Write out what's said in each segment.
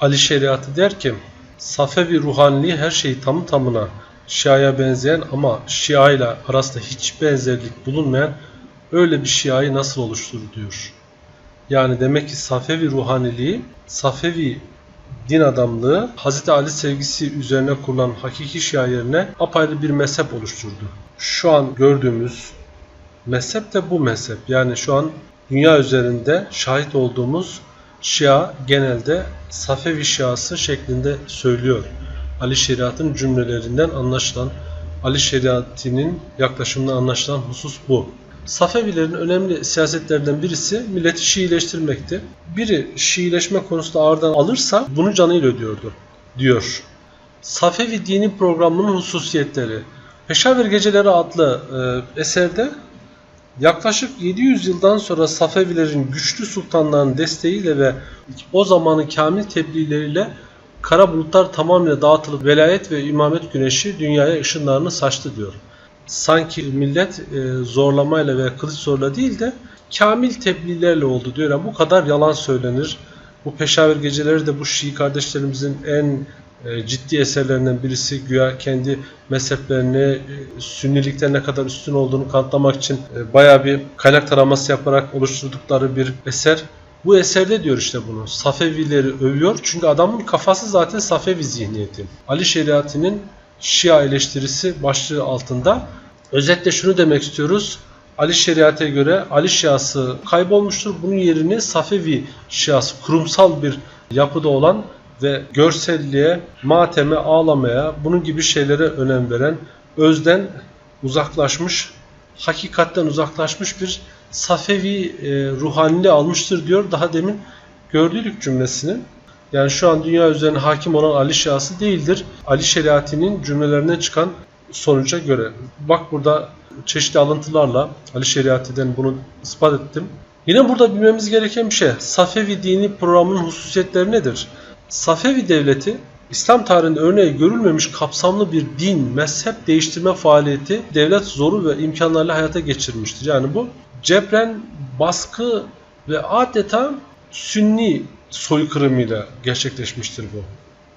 Ali Şeriatı der ki Safevi ruhaniliği her şeyi tamı tamına Şia'ya benzeyen ama Şia ile arasında hiç benzerlik bulunmayan öyle bir Şia'yı nasıl oluşturur diyor. Yani demek ki Safevi ruhaniliği, Safevi din adamlığı Hz. Ali sevgisi üzerine kurulan hakiki Şia yerine apayrı bir mezhep oluşturdu. Şu an gördüğümüz mezhep de bu mezhep. Yani şu an dünya üzerinde şahit olduğumuz Şia genelde Safevi Şiası şeklinde söylüyor. Ali Şeriat'ın cümlelerinden anlaşılan, Ali Şeriat'inin yaklaşımından anlaşılan husus bu. Safevilerin önemli siyasetlerinden birisi milleti Şiileştirmekti. Biri Şiileşme konusunda ağırdan alırsa bunu canıyla ödüyordu, diyor. Safevi dini programının hususiyetleri. Peşaver Geceleri adlı e, eserde yaklaşık 700 yıldan sonra Safevilerin güçlü sultanların desteğiyle ve o zamanın kamil tebliğleriyle kara bulutlar tamamıyla dağıtılıp velayet ve imamet güneşi dünyaya ışınlarını saçtı diyor. Sanki millet e, zorlamayla ve kılıç zorla değil de kamil tebliğlerle oldu diyor. Yani bu kadar yalan söylenir. Bu Peşaver Geceleri de bu Şii kardeşlerimizin en ciddi eserlerinden birisi güya kendi mezheplerini e, sünnilikten ne kadar üstün olduğunu kanıtlamak için e, bayağı bir kaynak taraması yaparak oluşturdukları bir eser. Bu eserde diyor işte bunu. Safevileri övüyor. Çünkü adamın kafası zaten Safevi zihniyeti. Ali Şeriati'nin Şia eleştirisi başlığı altında. Özetle şunu demek istiyoruz. Ali Şeriat'e göre Ali Şiası kaybolmuştur. Bunun yerini Safevi Şiası kurumsal bir yapıda olan ve görselliğe, mateme, ağlamaya, bunun gibi şeylere önem veren, özden uzaklaşmış, hakikatten uzaklaşmış bir Safevi e, ruhaniliği almıştır diyor. Daha demin gördük cümlesini. Yani şu an dünya üzerine hakim olan Ali Şiası değildir. Ali Şeriati'nin cümlelerinden çıkan sonuca göre. Bak burada çeşitli alıntılarla Ali Şeriati'den bunu ispat ettim. Yine burada bilmemiz gereken bir şey. Safevi dini programının hususiyetleri nedir? Safevi devleti İslam tarihinde örneği görülmemiş kapsamlı bir din, mezhep değiştirme faaliyeti devlet zoru ve imkanlarla hayata geçirmiştir. Yani bu cebren, baskı ve adeta sünni soykırımıyla gerçekleşmiştir bu.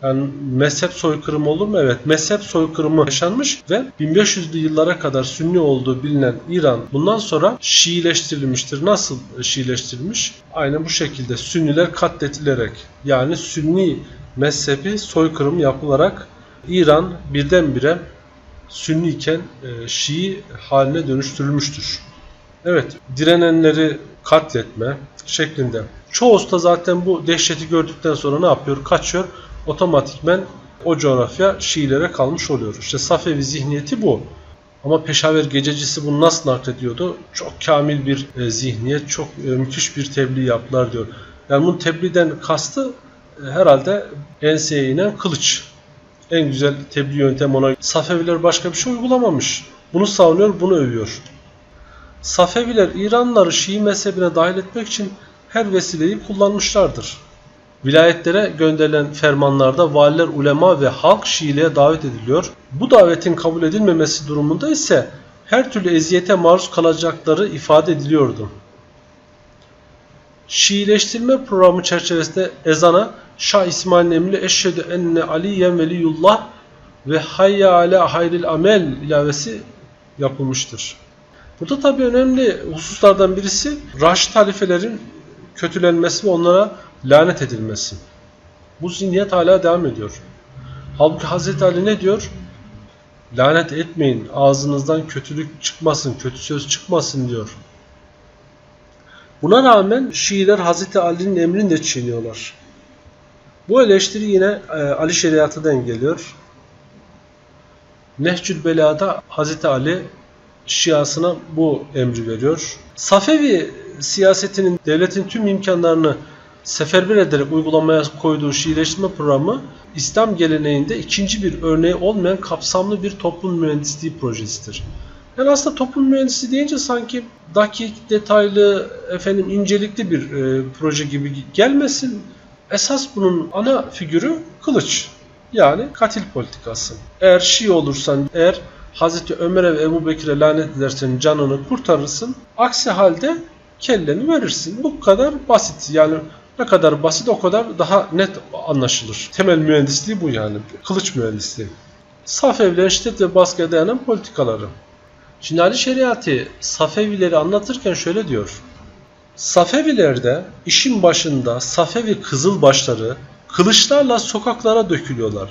Yani mezhep soykırımı olur mu? Evet. Mezhep soykırımı yaşanmış ve 1500'lü yıllara kadar Sünni olduğu bilinen İran bundan sonra Şiileştirilmiştir. Nasıl Şiileştirilmiş? Aynen bu şekilde Sünniler katledilerek yani Sünni mezhebi soykırım yapılarak İran birdenbire Sünni iken e, Şii haline dönüştürülmüştür. Evet, direnenleri katletme şeklinde. Çoğusu da zaten bu dehşeti gördükten sonra ne yapıyor? Kaçıyor. Otomatikmen o coğrafya Şiilere kalmış oluyor. İşte Safevi zihniyeti bu. Ama Peşaver gececisi bunu nasıl naklediyordu? Çok kamil bir e, zihniyet, çok e, müthiş bir tebliğ yaptılar diyor. Yani bunun tebliğden kastı e, herhalde enseye inen kılıç. En güzel tebliğ yöntemi ona. Safeviler başka bir şey uygulamamış. Bunu savunuyor, bunu övüyor. Safeviler İranlıları Şii mezhebine dahil etmek için her vesileyi kullanmışlardır. Vilayetlere gönderilen fermanlarda valiler, ulema ve halk Şiiliğe davet ediliyor. Bu davetin kabul edilmemesi durumunda ise her türlü eziyete maruz kalacakları ifade ediliyordu. Şiileştirme programı çerçevesinde ezana Şah İsmail'in emri eşhedü enne aliyen veliyullah ve hayya ala hayril amel ilavesi yapılmıştır. Burada tabii önemli hususlardan birisi Raşid halifelerin kötülenmesi ve onlara lanet edilmesi. Bu zihniyet hala devam ediyor. Halbuki Hazreti Ali ne diyor? Lanet etmeyin, ağzınızdan kötülük çıkmasın, kötü söz çıkmasın diyor. Buna rağmen Şiiler Hazreti Ali'nin emrini de çiğniyorlar. Bu eleştiri yine e, Ali Şeriatı'dan geliyor. Nehcül Bela'da Hazreti Ali Şiasına bu emri veriyor. Safevi siyasetinin devletin tüm imkanlarını seferber ederek uygulamaya koyduğu Şiileştirme programı İslam geleneğinde ikinci bir örneği olmayan kapsamlı bir toplum mühendisliği projesidir. Yani aslında toplum mühendisliği deyince sanki dakik, detaylı, efendim incelikli bir e, proje gibi gelmesin. Esas bunun ana figürü kılıç. Yani katil politikası. Eğer Şii olursan, eğer Hazreti Ömer'e ve Ebu Bekir'e lanet edersen canını kurtarırsın. Aksi halde kelleni verirsin. Bu kadar basit. Yani Ne kadar basit o kadar daha net anlaşılır. Temel mühendisliği bu yani. Kılıç mühendisliği. Safevilerin şiddet ve baskıya dayanan politikaları. Şimdi Ali Şeriatı Safevileri anlatırken şöyle diyor. Safevilerde işin başında Safevi kızılbaşları kılıçlarla sokaklara dökülüyorlar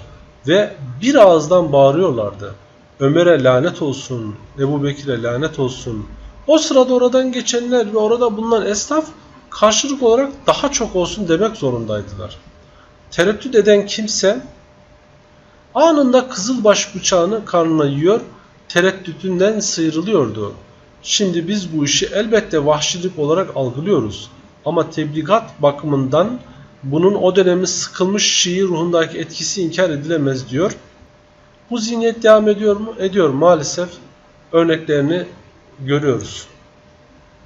ve bir ağızdan bağırıyorlardı. Ömer'e lanet olsun, Ebu Bekir'e lanet olsun. O sırada oradan geçenler ve orada bulunan esnaf karşılık olarak daha çok olsun demek zorundaydılar. Tereddüt eden kimse anında kızılbaş bıçağını karnına yiyor, tereddütünden sıyrılıyordu. Şimdi biz bu işi elbette vahşilik olarak algılıyoruz. Ama tebligat bakımından bunun o dönemin sıkılmış Şii ruhundaki etkisi inkar edilemez diyor. Bu zihniyet devam ediyor mu? Ediyor maalesef. Örneklerini görüyoruz.